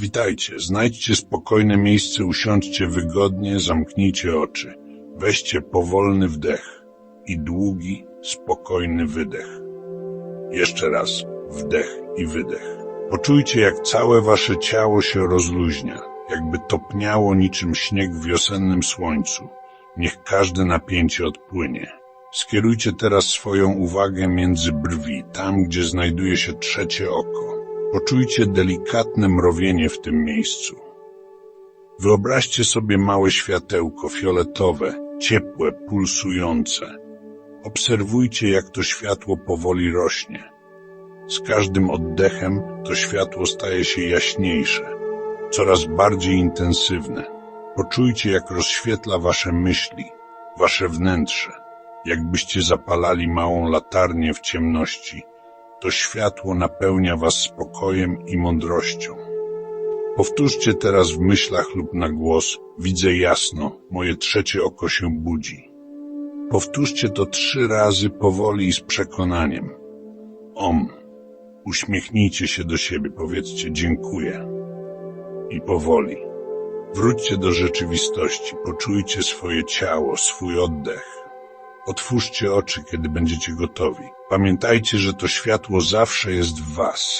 Witajcie, znajdźcie spokojne miejsce, usiądźcie wygodnie, zamknijcie oczy. Weźcie powolny wdech i długi, spokojny wydech. Jeszcze raz wdech i wydech. Poczujcie, jak całe wasze ciało się rozluźnia, jakby topniało niczym śnieg w wiosennym słońcu. Niech każde napięcie odpłynie. Skierujcie teraz swoją uwagę między brwi, tam gdzie znajduje się trzecie oko. Poczujcie delikatne mrowienie w tym miejscu. Wyobraźcie sobie małe światełko fioletowe, ciepłe, pulsujące. Obserwujcie, jak to światło powoli rośnie. Z każdym oddechem to światło staje się jaśniejsze, coraz bardziej intensywne. Poczujcie, jak rozświetla wasze myśli, wasze wnętrze, jakbyście zapalali małą latarnię w ciemności. To światło napełnia was spokojem i mądrością. Powtórzcie teraz w myślach lub na głos: Widzę jasno, moje trzecie oko się budzi. Powtórzcie to trzy razy powoli i z przekonaniem. Om. Uśmiechnijcie się do siebie, powiedzcie dziękuję. I powoli. Wróćcie do rzeczywistości, poczujcie swoje ciało, swój oddech. Otwórzcie oczy, kiedy będziecie gotowi. Pamiętajcie, że to światło zawsze jest w was.